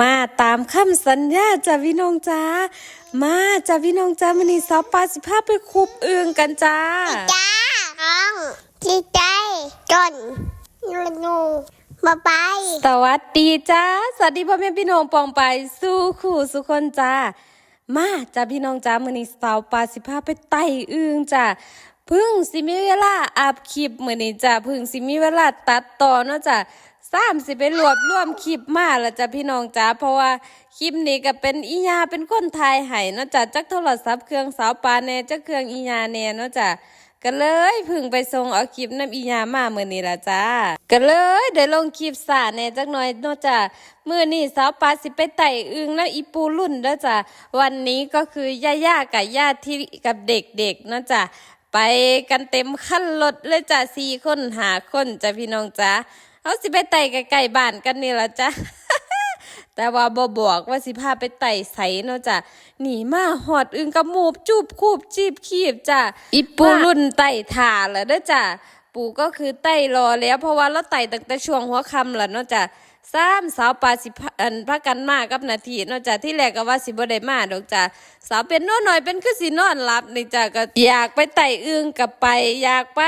มาตามคำสัญญาจ้าพี่น้องจ้ามาจ้าพี่น้องจ้ามันนี้สาวปลาสิพาไปคุบอึงกันจ้าจ้าน้องดีใจจนนูบายบายสวัสดีจ้าสวัสดีพ่อแม่พี่น้องปองไปสู้คู่สุคนจ้ามาจ้าพี่น้องจ้ามื้อนี้สาวปลาสิพาไปไต่อึงจ้าเพึ่งสิมีเวลาอัพคลิปมือนี้จ้าเพึ่งสิมีเวลาตัดต่อเนาะจ้าสามสิไปรวบรวมคลิปมาล้วจ้าพี่น้องจ้าเพราะว่าคลิปนี้ก็เป็นอีญาเป็นคนถ่ายให้เนาะจ้าจักโทรศัพท์เครื่องสาวปลาแน่จักเครื่องอีญาแน่เนาะจ้าก็เลยพึ่งไปส่งเอาคลิปน้ำอียามาเมื่อนี้ละจ้าก็เลยได้ลงคลิปสาแน่จักหน่อยเนาะจ้ามื่อนี้สาวปลาสิไปไต่อึงแล้วอีปูรุ่นเด้อจ้าวันนี้ก็คือย่าย่ากับญาติที่กับเด็กๆเนาะจ้า ไปกันเต็มขั้นรถเลยจ้าสี่คนหาคนจ้าพี่น้องจ้าเอาสิไปไต่ใกล้ๆบ้านกันนี่ละจ้าแต่ว่าบ่บอกว่าสิพาไปไต่ใสเนาะจ้ะหนีมาหอดอึงกระมูบจูบคูบจีบคีบจ้ะอีปูรุ่นไต่ถาแล้วเด้อจ้ะปูก็คือไต่รอแล้ว เพราะว่าเราไต่ตั้งแต่ช่วงหัวค่ำแล้วเนาะจ้ะ สามสาวปลาสิพาอันพักกันมากับนาทีนาะจ้ะที่แรกก็ว่าสิบ่ได้มาดอกจ้ะสาวเป็นโน้หน่อยเป็นคือสินอนหลับนี่จ้ะก็อยากไปไต่อึงกับไป อยากไป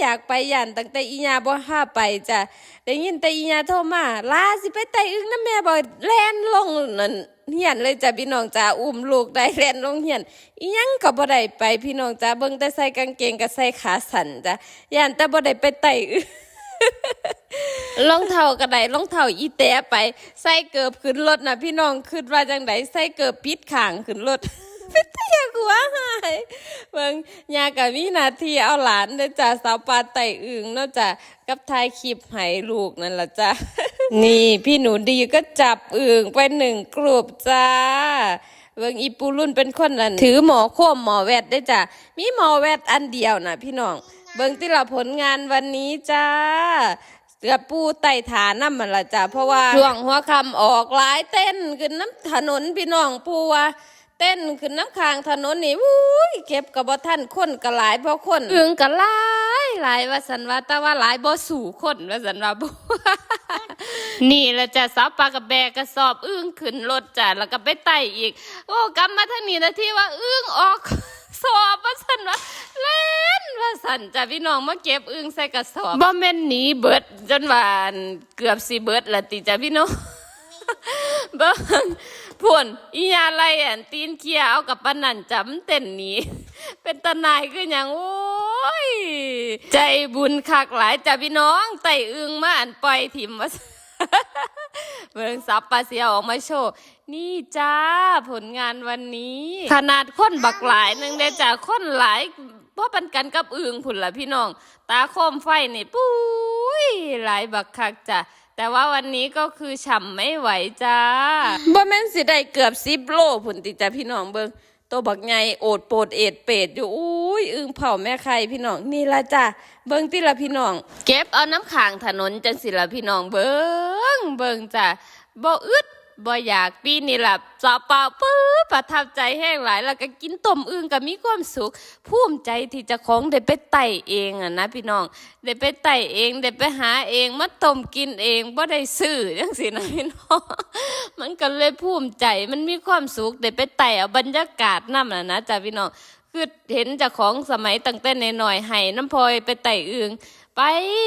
อยากไปย่านตั้งแต่อีญาบ่ห้าไปจ้ะได้ยินแต่อีญาโทรมาลาสิไปไต่อึงน้ำแม่บ่แล่นลงนั่นเฮียนเลยจ้ะพี่น้องจ้าอุ้มลูกได้แล่นลงเฮียนอียังก็บ่ได้ไปพี่น้องจ้าเบิ่งแต่ใส่กางเกงกับใส่ขาสั้นจ้ะย่านแต่บ่ได้ไปไต่อึง รองเท้าก็ไดรองเท้าอีแตะไปใส่เกิบขึ้นรถนะพี่น้องคิดว่าจังไดใส่เกิบปิดขางขึ้นรถเป็นตายากหัวหายเบิ่งยากับมีนาทีเอาหลานเด้จ้าสาวปลาไตอึงเนาะจ้ะกับถ่ายคลิปให้ลูกนั่นล่ะจ้ะนี่พี่หนูดีก็จับอึงไปหนึ่งกลุ่มจ้าเบิ่งอีปูรุ่นเป็นคนนั้นถือหมอค้มหมอแวดได้จ้ะมีหมอแวดอันเดียวนะพี่น้อง เบิ่งที่เราผลงานวันนี้จ้าเสือปูไต่ฐานน้ำมันละจ้ะเพราะว่าช่วงหัวคำออกหลายเต้นขึ้นน้ำถนนพี่น้องปูว่าเต้นขึ้นน้ำคางถนนนี่วุ้ยเก็บกับบ่ท่านคนก็หลายเพราะคนอึงก็หลายหลายว่าสันว่าแต่ว่าหลายบ่สู่คนว่าสันว่าบ่นี่แหละจ้ะสาวปลากับแบกกระสอบอึ้งขึ้นรถจ้ะแล้วก็ไปไต่อีก โอ้กำมาทางนี้นะที่ว่าอึ้งออก สอบว่าสันว่าเล่นว่าสันจ้ะพี่น้องมาเก็บอึ้งใส่กระสอบบ่แม่นหนีเบิดจนวานเกือบสิเบิดละติจ้ะพี่น้องเบิ่งพ่นอีหยาไรอันตีนเคียเอากับปานนันจำเต้นหนีเป็นตานายคือหยังโอ้ยใจบุญคักหลายจ้ะพี่น้องไต่อึงมาอันปล่อยถิ่มว่า เบิ่งซับปาเสียออกมาโชว์ นี่จ้าผลงานวันนี้ ขนาดคนบักหลายหนึ่งเด้จ้ะคนหลายเพราะปันกันกับอึงผุนละพี่น้อง ตาคมไฟนี่ปุ้ยหลายบักคักจ้ะแต่ว่าวันนี้ก็คือฉ่ำไม่ไหวจ้าบ่แม่นสิได้เกือบสิบโลผุนติจ้ะพี่น้องเบิงตัวบักใหญ่โอดโปดเอ็ดเป็ดอยู่อุ้ ยอึงเผาแม่ไข่พี่น้องนี่ละจ้ะเบิ่งติละพี่น้อง เก็บเอาน้ำขางถนนจังสิละพี่น้องเบิ่งเบิ่งจ้ะบ่อึดบ่อยากปีนี่ละสาเปล่าปื๊บ ประทับใจแห้งหลาย แล้วก็กินต้มอึ่งก็มีความสุขภูมิใจที่จะของได้ไปไต่เองอะนะพี่น้องได้ไปไต่เองได้ไปหาเองมาต้มกินเองบ่ได้ซื้อจังสินะพี่น้องมันก็เลยภูมิใจมันมีความสุขได้ไปไต่เอาบรรยากาศนำน่ะนะจ้ะพี่น้องคือเห็นจากของสมัยตั้งแต่ในหน่อยๆให้น้ำพลอยไปไต่อึง ไป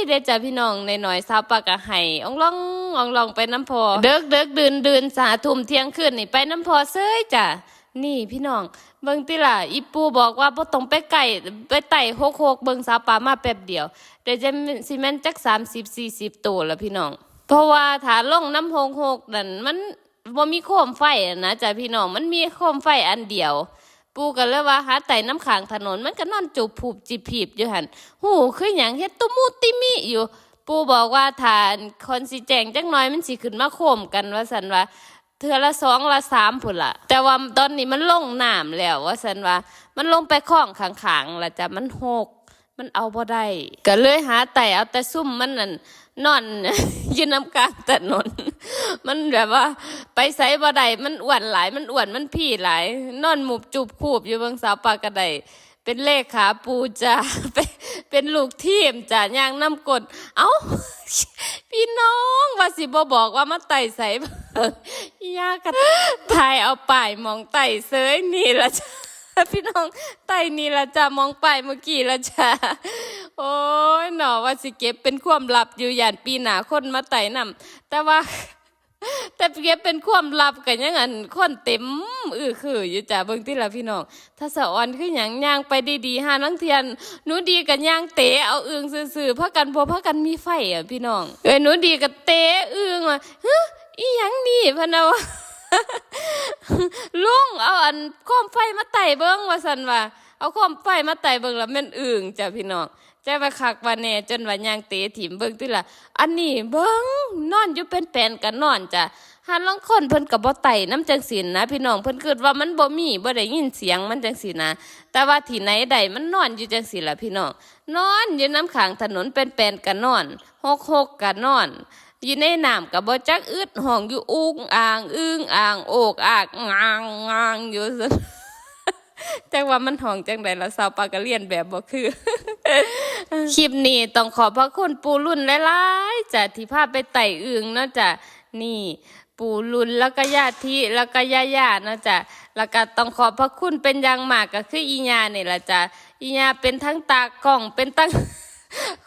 เด้จ้ะพี่น้องในหน่อยสาวปากะไห้อองลองอองลองไปน้ำพอเดิกเดิกเดินเดินสาทุ่มเที่ยงคืนนี่ไปน้ำพอเซ้ยจ้ะนี่พี่น้องเบิ่งติล่ะอีปูบอกว่าบ่ต้องไปไก่ไปไต่โคกเบิ่งสาวปามาแป๊บเดียวเดี๋ยวจะสิแม่นจัก30 40ตัวละพี่น้อง เพราะว่าถ้าลงน้ำโฮกโฮกนั่นมันบ่มีโคมไฟนะจ้ะพี่น้องมันมีโคมไฟอันเดียว ปูกันเลยว่าหาไต่น้ำขางถนนมันก็นอนจูบผูบจีพีบอยู่หันหูคืออย่างเฮ็ดตุมูติมิอยู่ ปูบอกว่าทานคนสิแจงจักน้อยมันสิขึ้นมาโคมกันว่าสันว่าเทือละสองละสามพุ่นละแต่ว่าตอนนี้มันลงน้ำแล้วว่าสันว่า มันลงไปคล้องขางๆละจ้ะมันหกมันเอาบ่ได้ก็เลยหาไต่เอาแต่ซุ่มมันนั่นนอนยืนน้ำกลางถนน มันแบบว่า ไปใส่บ่ได้มันอ้วนหลาย มันอ้วนมันพี่หลาย นอนหมุบจูบคูบอยู่เบางสาวปากระไดเป็นเลขขาปูจ้าไปไปเป็นลูกทีมจ้ะย่างน้ำกลเอ้า พี่น้องว่าสิบ่บอกว่ามาไต่ใส่ยากกะทายเอาป้ายมองไต่เสยนี่ละจ้ะพี่น้องไต่นี่ละจ้ะมองป้ายเมื่อกี้ละจ้ะโอ้ยหนอว่าสิเก็บเป็นความลับอยู่ย่านปีหนาคนมาไต่นำแต่ว่า แต่เก็บเป็นความลับกันยังอันคนเต็มอือคืออยู่จ้ะเบิ่งที่ละพี่น้อง ถ้าสะออนคือหยังย่างไปดีๆหานังเทียนหนูดีกันย่างเตะเอาอึงซื่อๆพรากันบ่พรากันมีไฟอะพี่น้อง เอ้ยหนูดีกับเตะอึงว่าฮะอีหยังนี่พะนวะลุงเอาอันโคมไฟมาไต่เบิ่งว่าซั่นว่า เอาโคมไฟมาไต่เบิ่งแล้วแม่นอึงจ้ะพี่น้องใจว่าคักว่าแน่จนว่ายางเตะถิ่มเบิ่งติล่ะอันนี้เบิ่งนอนอยู่เป็นแปลนกันนอนจ้ะหันลางคนเพิ่นก็บ่ไต่น้ำจังสีนะ พี่น้องเพิ่นคิดว่ามันบ่มีบ่ได้ยินเสียงมันจังสีนะ แต่ว่าที่ไหนใดมันนอนอยู่จังสีล่ะพี่น้องนอนอยู่น้ำขางถนนเป็นแปลนกันนอนหกหกกันนอนอยู่ในน้ำกับบ่จักอึดห้องอยู่อุ้งอ่างอึ้งอ่างโอกอากงางงางอยู่ซั่น จังว่ามันห้องจังใดละสาวปากกะเลียนแบบบ่คือ คลิปนี้ต้องขอบพระคุณปูรุ่นหลายๆจ้ะที่พาไปไต่อึงเนาะจ้ะนี่ปูรุ่นแล้วก็ญาติแล้วก็ย่าย่าเนาะจ้ะแล้วก็ต้องขอบพระคุณเป็นอย่างมากก็คืออีญานี่ล่ะจ้ะอีญาเป็นทั้งตากล้องเป็นทั้ง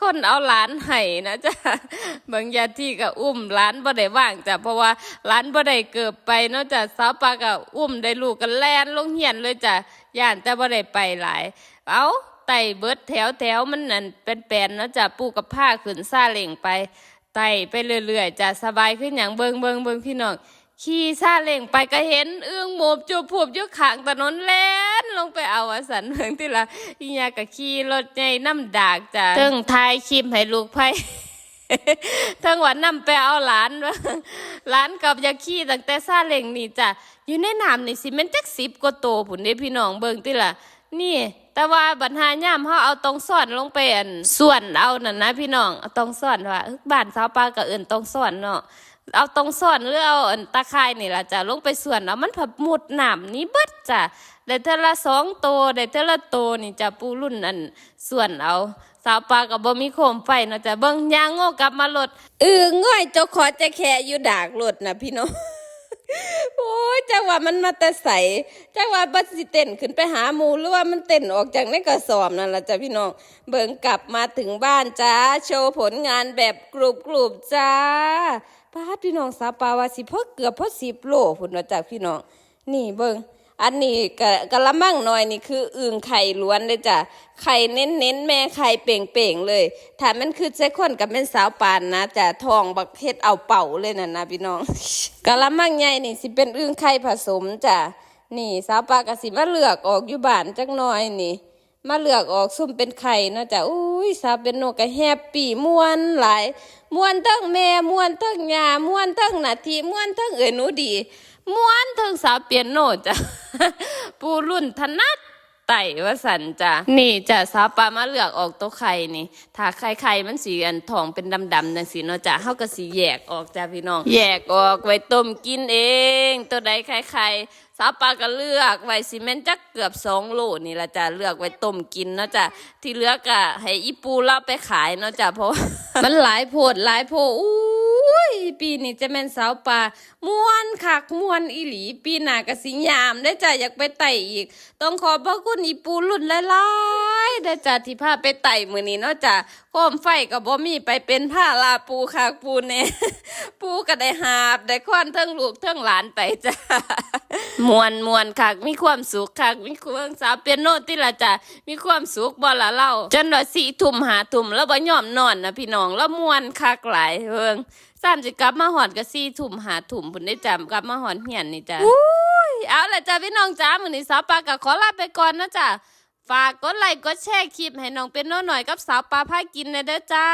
คนเอาหลานให้นะจ๊ะบางญาติก็อุ้มหลานบ่ได้ว่างจ้ะเพราะว่าหลานบ่ได้เกิดไปเนาะจ้ะสาวปาก็อุ้มได้ลูกกันแลนลงเหียนเลยจ้ะ ย่านแต่บ่ได้ไปหลาย เอาไต่เบิดแถวแถวมันนั่นเป็นแปลนๆเนาะจ้ะปูกับผ้าขึ้นซาเล่งไปไต่ไปเรื่อยๆจ้ะสบายขึ้นอย่างเบิงเบิงเบิงพี่น้องขี่ซาเล่งไปก็เห็นเอื้องโมบจูบผูบอยู่ขางถนนแล่นลงไปเอาอสันเมืองที่ละอียาก็ขี่รถใหญ่น้ำดากจ้ะเทิงทายคลิปให้ลูกไผ่เทิงวันน้ำไปเอาหลานว่าหลานกับอยาขี่ตั้งแต่ซาเล่งนี่จ้ะ อยู่ในน้ำนี่สิมันจักสิบกว่าโตผุนเด้พี่น้องเบิ่งที่ละนี่ แต่ว่าบัญหาย่ามเฮาเอาตรงซ่อนลงไปอันส่วนเอานั่นนะพี่น้องเอาตรงซ่อนว่าบ้านสาวปลาก็เอิ่นตรงซ่อนเนาะเอาตรงส่วนหรือเอาอันตะไคร่นี่ล่ะจ้ะลงไปส่วนเอามันผับมุดหนามนี้เบิดจ้ะได้เทละสองโตวได้เทละโตวนี่จ้ะปูรุ่นอันส่วนเอา สาวปลากับบ่มีโคมไฟเนาะจ้ะเบิ่งยางโง่กลับมาลดเออง่อยเจ้าขอจะแค่อยู่ดากรถนะพี่น้อง โอ้ยจังว่ามันมาแต่ใสจังว่าบัสสิเต้นขึ้นไปหาหมูหรือว่ามันเต้นออกจากในกระสอบนั่นละจ้ะพี่น้อง เบิ่งกลับมาถึงบ้านจ้าโชว์ผลงานแบบกรุบกรุบๆจ้าป้าพี่น้องสาปาวาสิพอเกือบพอสิบโลพุ่นนาะจ้ะพี่น้อง นี่เบิ่ง อันนี้กะกะละมังน้อยนี่คืออึ่งไข่ล้วนเลยจ้ะไข่เน้นเน้นๆแม่ไข่เป่งเป่งๆเลยถ้ามันคือเจ้คนกับเป็นสาวปานนะจ้ะทองบักเฮ็ดเอาเป่าเลยน่ะนะพี่น้องกะละมังใหญ่นี่สิเป็นอึ่งไข่ผสมจ้ะนี่สาวปากะสิมาเลือกออกอยู่บ้านจักหน่อยนี่ มาเลือกออกซุ่มเป็นไข่เนาะจ้ะอุ้ยสาวเป็นนกก็แฮปปี้ม่วนหลายม่วนทั้งแม่ม่วนทั้งยาม่วนทั้งนาทีม่วนทั้งเอ๋ยหนูดีม่วนทั้งสาวเปียโนจ้ะ ปูรุ่นถนัดไต่ว่าสันจ้ะนี่จ้ะสาปลามาเลือกออกตัวไข่นี่ ถ้าไข่ไข่มันสีอันทองเป็นดำๆจังสีเนาะจ้ะเฮาก็สีแยกออกจ้ะพี่น้อง แยกออกไว้ต้มกินเอง ตัวใดไข่ไข่สาปลาก็เลือกไว้สิแม่นจักเกือบสองโลนี่ละจ้ะเลือกไว้ต้มกินเนาะจ้ะที่เหลือกะให้อีปูเล่าไปขายเนาะจ้ะเพราะมันหลายโพดหลายโพด อุ้ยปีนี้จะแม่นสาวปลาม่วนคักม่วนอีหลี ปีหน้ากะสิยามได้จ้ะอยากไปไต่อีก ต้องขอบพระคุณอีปูรุ่นหลาย ได้อจ้ะที่พาไปไต่มื้อนี้เนาะจ้ะโคมไฟก็บ่มีไปเป็นผ้าลาปูคักปูแน่ปูก็ได้หาบได้ควันเทั้งลูกเทั้งหลานไปจ้ะมวนมวนคักมีความสุขคักมีความสาวเปียโนติละจ้ะมีความสุขบ่ละเล่าจนว่าสี่ทุ่มหาทุ่มแล้วบ่ยอมนอนนะพี่น้องแล้วมวนคักหลายเฮิงสามสิกลับมาหอดก็สี่ทุ่มหาทุ่มพุ่นได้จำกลับมาหอดเฮียนนี่จ้ะอุ้ยเอาละจ้ะพี่น้องจ้ามื้อนี้สาวปลาก็ขอลาไปก่อนนะจ้ะ ฝากกดไลค์กดแชร์คลิปให้น้องเป็นโน่หน่อยกับสาวปลาผ้ากินนะเด้อจ้า